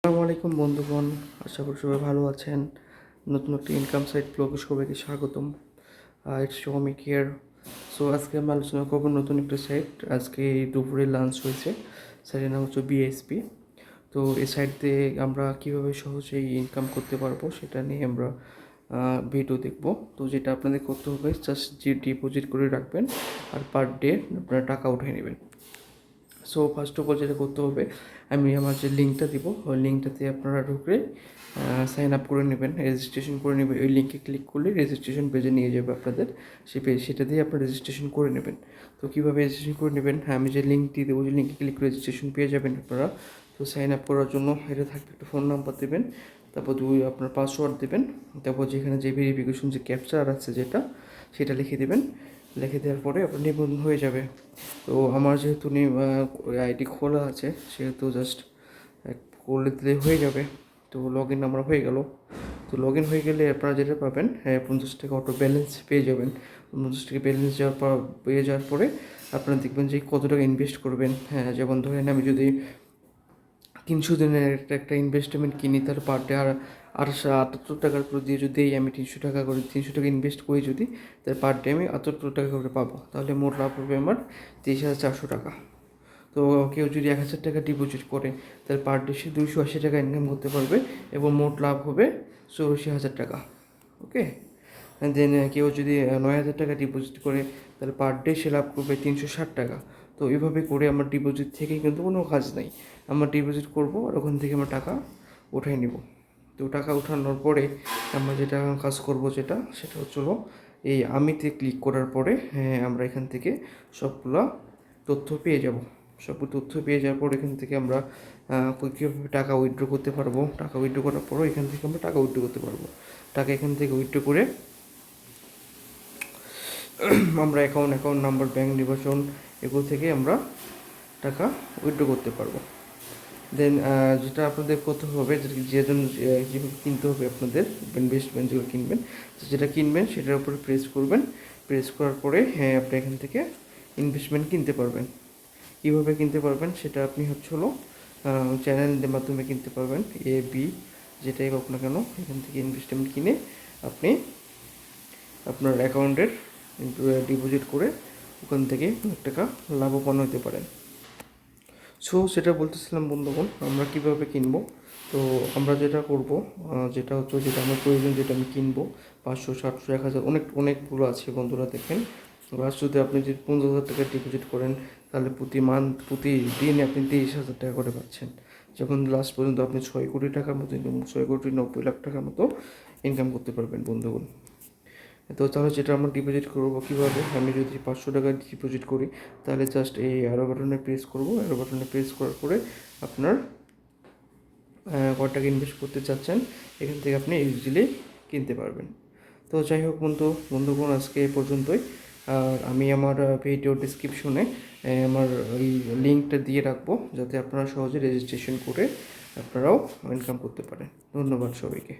আসসালামু আলাইকুম বন্ধুগণ, আশা করি সবাই ভালো আছেন। নতুন একটি ইনকাম সাইট ব্লগে সবাইকে স্বাগতম। ইটস শমিক কেয়ার সো আজকে আমি আলোচনা করব নতুন একটা সাইট আজকে দুপুরে লাঞ্চ হয়েছে। সাইটের নাম হচ্ছে বিএসপি তো, এই সাইট দিয়ে আমরা কীভাবে সহজেই ইনকাম করতে পারব সেটা নিয়ে আমরা ভিডিও দেখব। তো, যেটা আপনাদের করতে হবে জাস্ট যে ডিপোজিট করে রাখবেন, আর পার ডে আপনারা টাকা উঠে নেবেন। সো ফার্স্ট অফ অল যেটা করতে হবে, আমি আমার যে লিঙ্কটা দিব, ওই লিঙ্কটাতে আপনারা ঢুকে সাইন আপ করে নেবেন রেজিস্ট্রেশন করে নেবেন। ওই লিঙ্কে ক্লিক করলে রেজিস্ট্রেশন পেজে নিয়ে যাবে আপনাদের। সেই পেজ সেটা দিয়ে আপনারা রেজিস্ট্রেশন করে নেবেন। তো কীভাবে রেজিস্ট্রেশন করে নেবেন? হ্যাঁ আমি যে লিঙ্কটি দেবো, যে লিঙ্কে ক্লিক করে রেজিস্ট্রেশন পেয়ে যাবেন আপনারা। তো সাইন আপ করার জন্য এটা থাকবে একটা ফোন নাম্বার দেবেন, তারপর দুই, আপনার পাসওয়ার্ড দেবেন, তারপর যেখানে যে ভেরিফিকেশন যে ক্যাপচার আছে যেটা, সেটা লিখে দেবেন। লিখে দেওয়ার পরে আপনার নিবন্ধন হয়ে যাবে। তো আমার যেহেতু আইডি খোলা আছে, সেহেতু জাস্ট করলে দিলে হয়ে যাবে। তো লগ ইন আমার হয়ে গেল। তো লগ ইন হয়ে গেলে আপনারা যেটা পাবেন হ্যাঁ পঞ্চাশ টাকা অটো ব্যালেন্স পেয়ে যাবেন। পঞ্চাশ টাকা ব্যালেন্স যাওয়ার পর, পেয়ে যাওয়ার পরে আপনারা দেখবেন যে কত টাকা ইনভেস্ট করবেন। হ্যাঁ যেমন ধরেন আমি যদি তিনশো দিনের একটা একটা ইনভেস্টমেন্ট কিনি, তার পার ডে আর আটশো আটাত্তর টাকার করে দিয়ে যদি আমি তিনশো টাকা করে, তিনশো টাকা ইনভেস্ট করি যদি, তার পার ডে আমি আটাত্তর টাকা করে পাবো। তাহলে মোট লাভ হবে আমার তেইশ হাজার চারশো টাকা। তো কেউ যদি এক হাজার টাকা ডিপোজিট করে তাহলে পার ডে সে দুইশো আশি টাকা ইনকাম করতে পারবে এবং মোট লাভ হবে চৌরাশি হাজার টাকা। ওকে দেন কেউ যদি নয় হাজার টাকা ডিপোজিট করে তাহলে পার ডে সে লাভ করবে তিনশো ষাট টাকা। তো এভাবে করে আমার ডিপোজিট থেকে কিন্তু কোনো কাজ নাই। আমরা ডিপোজিট করব আর ওখান থেকে আমরা টাকা উঠাই নিব। তো টাকা উঠানোর পরে আমরা যেটা কাজ করব যেটা সেটা হচ্ছিল এই আমিতে ক্লিক করার পরে হ্যাঁ, আমরা এখান থেকে সবগুলো তথ্য পেয়ে যাব। সব তথ্য পেয়ে যাওয়ার পর এখান থেকে আমরা কীভাবে টাকা উইথড্র করতে পারব? টাকা উইথড্র করার পরও এখান থেকে আমরা টাকা উইথড্র করতে পারব। টাকা এখান থেকে উইথড্র করে আমরা অ্যাকাউন্ট অ্যাকাউন্ট নাম্বার ব্যাংক নির্বাচন এগুলো থেকে আমরা টাকা উইথড্র করতে পারব। দেন যেটা আপনাদের করতে হবে, যে জন্য যেভাবে কিনতে হবে আপনাদের ইনভেস্টমেন্ট যেগুলো কিনবেন, তো যেটা কিনবেন সেটার উপরে প্রেস করবেন। প্রেস করার পরে হ্যাঁ আপনি এখান থেকে ইনভেস্টমেন্ট কিনতে পারবেন। কীভাবে কিনতে পারবেন সেটা আপনি হচ্ছে হলো চ্যানেলের মাধ্যমে কিনতে পারবেন। এ বি যেটাই হোক না কেন, এখান থেকে ইনভেস্টমেন্ট কিনে আপনি আপনার অ্যাকাউন্টের ডিপোজিট করে ওখান থেকে অনেক টাকা লাভবান হতে পারেন। সো সেটা বলতেছিলাম বন্ধুগণ, আমরা কীভাবে কিনবো? তো আমরা যেটা করব যেটা হচ্ছে যেটা আমার প্রয়োজন যেটা আমি কিনবো, পাঁচশো, সাতশো, এক হাজার, অনেক, অনেকগুলো আছে বন্ধুরা দেখেন। লাস্ট যদি আপনি যদি পনেরো হাজার টাকা ডিপোজিট করেন, তাহলে প্রতি মান্থ প্রতি দিন আপনি তেইশ হাজার টাকা করে পাচ্ছেন। যখন লাস্ট পর্যন্ত আপনি ছয় কোটি টাকার মতো ছয় কোটি নব্বই লাখ টাকার মতো ইনকাম করতে পারবেন বন্ধুগণ। তো তাহলে যেটা আমরা ডিপোজিট করব কীভাবে? আমি যদি পাঁচশো টাকা ডিপোজিট করি, তাহলে জাস্ট এই অ্যারো বাটনে প্রেস করব। অ্যারো বাটনে প্রেস করার পরে আপনার কত টাকা ইনভেস্ট করতে চাচ্ছেন, এখান থেকে আপনি ইজিলি কিনতে পারবেন। তো যাই হোক বন্ধু, বন্ধুগণ, আজকে এ পর্যন্তই। আর আমি আমার ভিডিও ডিসক্রিপশনে আমার ওই লিঙ্কটা দিয়ে রাখব, যাতে আপনারা সহজে রেজিস্ট্রেশন করে আপনারাও ইনকাম করতে পারেন। ধন্যবাদ সবাইকে।